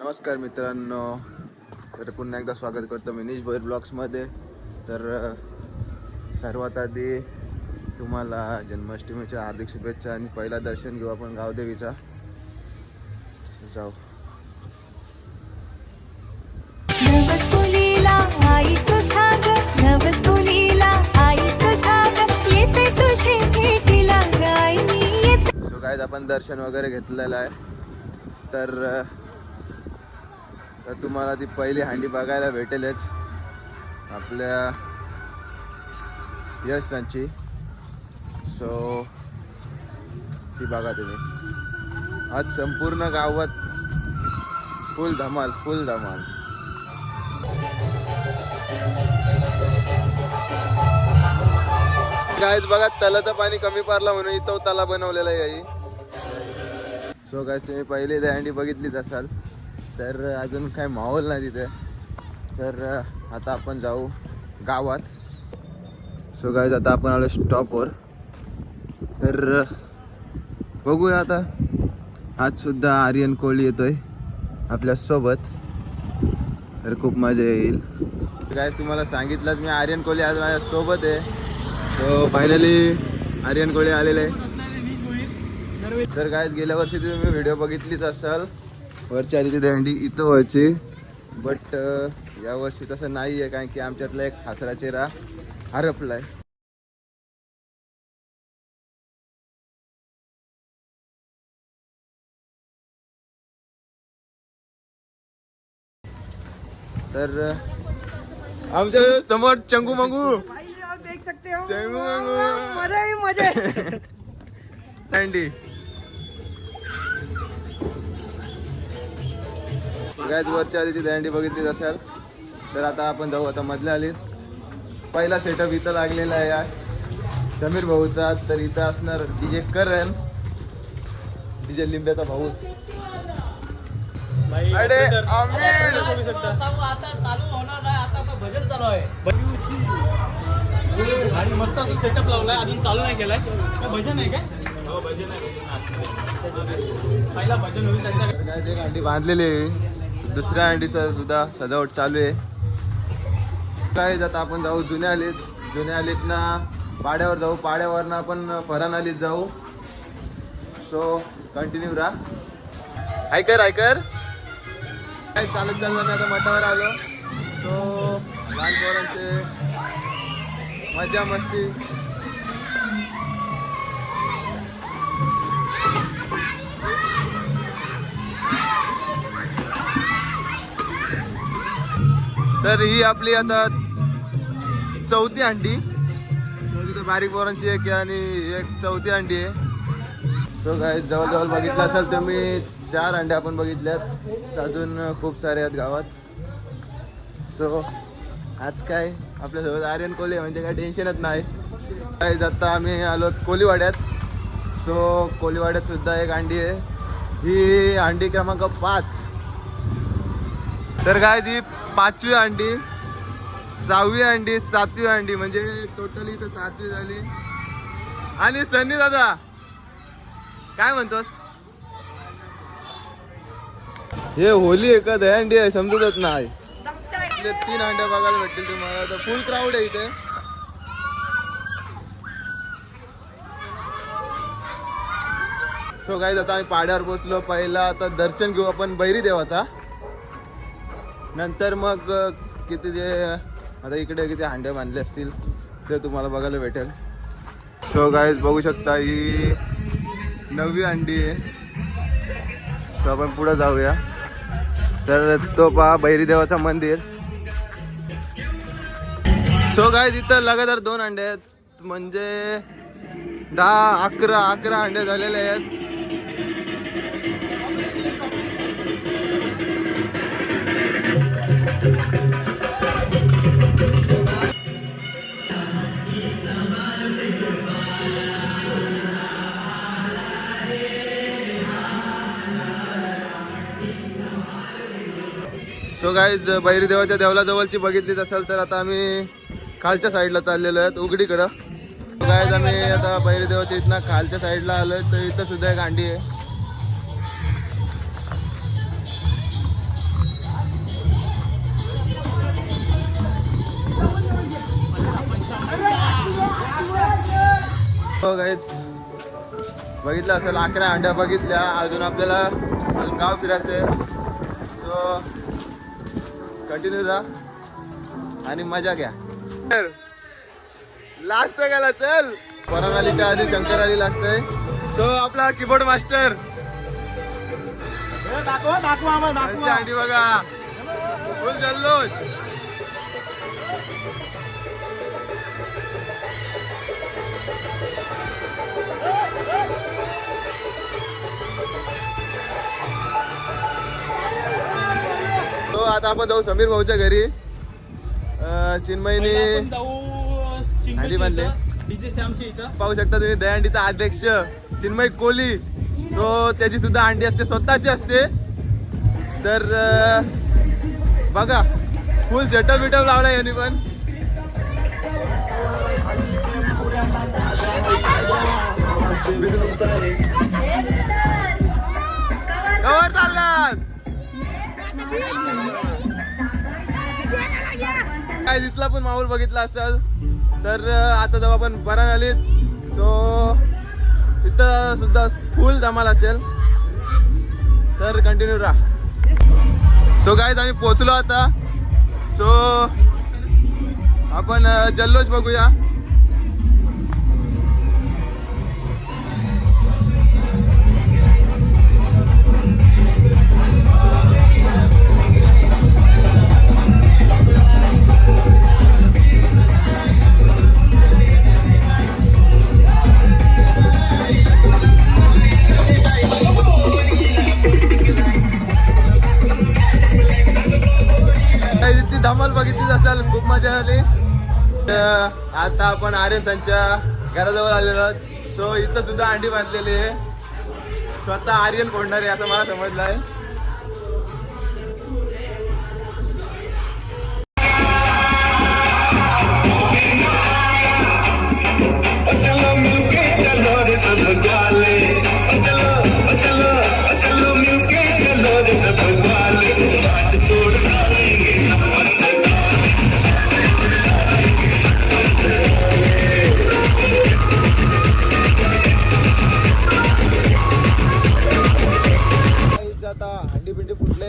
नमस्कार मित्रांनो तर पुन्हा एकदा स्वागत करतो मिनिश भोईर ब्लॉग्समध्ये तर सर्वात आधी तुम्हाला जन्माष्टमीच्या हार्दिक शुभेच्छा आणि पहिला दर्शन घेऊ आपण गावदेवीचा. जाऊ. मी काय आपण दर्शन वगैरे घेतलेलं आहे. तर तर तुम्हाला ती पहिली हांडी बघायला भेटेलच. आपल्या यशांची. सो ती बघा तुम्ही. आज संपूर्ण गावात फुल धमाल फुल धमाल. गायच बघा तलाचं पाणी कमी पारला म्हणून इथं तला बनवलेला आहे. सो गायच तुम्ही पहिली दहंडी बघितलीच असाल. तर अजून काय माहोल नाही तिथे. तर आता आपण जाऊ गावात. सो गायज आता आपण आलो स्टॉपवर तर बघूया आता. आज सुद्धा आर्यन कोहली येतोय आपल्यासोबत. तर खूप मजा येईल. काय तुम्हाला सांगितलंच मी आर्यन कोहली आज माझ्या सोबत आहे. तो फायनली आर्यन कोळी आलेले. आहे तर काय गेल्या वर्षी तुम्ही व्हिडिओ बघितलीच असाल. वरची आली ती दंडी इथं व्हायची. बट या वर्षी तसं नाही आहे कारण की आमच्यातला एक हासरा चेहरा हरपलाय. तर अ, आमच्यासमोर चंगू मंगू. देख सकते हो. चंगू मंगू. मजे ही मजे. सँडी गायच वरची आली ती दंडी बघितलीच असाल. तर आता आपण जाऊ आता मधल्या आलीत. पहिला सेटअप इथं लागलेला आहे यार. समीर भाऊचा तर इथं असणार डीजे करण. डीजे लिंब्याचा भाऊस अरे अमीर! आता चालू होणार नाही आता आपलं भजन चालू आहे. आणि मस्त असं सेटअप लावलाय अजून चालू नाही केलाय. काय भजन आहे काय? हो भजन आहे. पहिला भजन होईल त्यांच्या बांधलेली आहे. दुसऱ्या अंडीचा सुद्धा सजावट चालू आहे. काय जात आपण जाऊ जुन्या आलीत जुन्या आलीत ना पाड्यावर जाऊ पाड्यावरनं आपण फरान आलीत जाऊ. सो कंटिन्यू राहा. ऐकर ऐकर काय चालत चाललं मी आता मठावर आलो. सो लहान पोरांचे मजा मस्ती. तर ही आपली आता चौथी अंडी. तिथे बारीक पोरांची एक आणि एक चौथी अंडी आहे. सो काय जवळजवळ बघितलं असेल तुम्ही चार अंडे आपण बघितल्यात. अजून खूप सारे आहेत गावात. सो आज काय? आपल्यासोबत आर्यन कोली आहे, म्हणजे काय टेन्शनच नाही. काय आता आम्ही आलो कोलीवाड्यात. सो कोलीवाड्यात सुद्धा एक अंडी आहे. ही अंडी क्रमांक पाच. तर काय जी पाचवी अंडी सहावी अंडी सातवी अंडी म्हणजे टोटली इथं सातवी झाली. आणि सन्नी दादा काय म्हणतोस? हे होली आहे का? दहंडी आहे समजतच नाही. तीन अंड्या बघायला भेटतील तुम्हाला. तर फुल क्राऊड आहे इथे. सो काय आता आम्ही पाड्यावर पोचलो. पहिला आता दर्शन घेऊ आपण बैरी देवाचा. नंतर मग किती जे आता इकडे किती हांडे बांधले असतील ते तुम्हाला बघायला भेटेल. सो गाईज बघू शकता ही नववी अंडी आहे. सो आपण पुढे जाऊया. तर तो पहा बहिरीदेवाचा मंदिर. सो गाईज इथं लगातार दोन अंडे आहेत. म्हणजे दहा अकरा अकरा अंडे झालेले आहेत. सो गाईज बहिरी देवाच्या देवलाजवळची बघितलीच असेल तर आता आम्ही खालच्या साईडला चाललेलो आहेत उघडीकडं. गायज आम्ही आता बहिरी देवाच्या इथनं खालच्या साईडला आलो आहे तर इथं सुद्धा एक अंडी आहे. हो गाईज बघितलं असेल अकरा अंड्या बघितल्या. अजून आपल्याला गाव फिरायचं आहे सो कंटिन्यू राहा आणि मजा घ्या. लास्ट गेला चल. परानालीच्या आधी शंकर आली लागतंय. सो आपला कीबोर्ड मास्टर दाखवा दाखवा आम्हाला बघा. फुल जल्लोष. तो आता आपण जाऊ समीर भाऊच्या घरी. चिन्मयनी अंडी बांधले. पाहू शकता तुम्ही दहीहंडीचा अध्यक्ष चिन्मय कोहली सो त्याची सुद्धा अंडी असते स्वतःची असते. तर बघा फुल सेटअप बिटअप लावला यांनी पण. कवर चाललास. काय तिथला पण माहोल बघितला असेल तर आता जेव्हा आपण बरा आलीत सो तिथं सुद्धा फुल धमाल असेल. तर कंटिन्यू राहा. सो काय आम्ही पोचलो आता. सो आपण अं, जल्लोष बघूया. आता आपण आर्यनसांच्या घराजवळ आलेलो आहोत. सो इथं सुद्धा अंडी बांधलेली आहे. स्वतः आर्यन फोडणार आहे असं मला समजलं आहे काहीच आता हंडी बिंडी फुटले.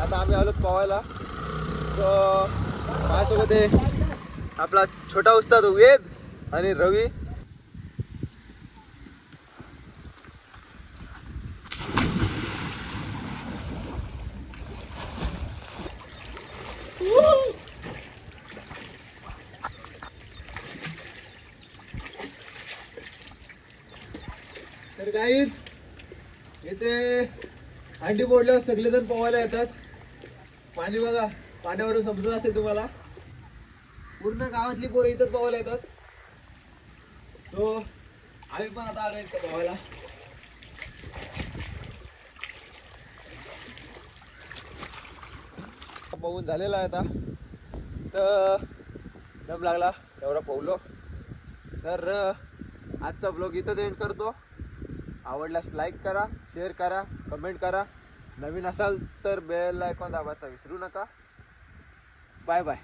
आता आम्ही आलो पवायला माझ्यासोबत आहे आपला छोटा उस्ताद वेद आणि रवी. तर काहीच अंडी सगळे सगळेजण पोहायला येतात. पाणी बघा पाण्यावरून समजत असेल तुम्हाला. पूर्ण गावातली पोरं इथंच पोहायला येतात. तो आम्ही पण आता आलो इथं पोहायला पाहून झालेला आहे आता. तर दम लागला एवढा पोहलो. तर आजचा ब्लॉग इथंच एंड करतो. आवडल्यास लाईक करा शेअर करा कमेंट करा. नवीन असाल तर बेल आयकॉन दाबायचा विसरू नका. Bye bye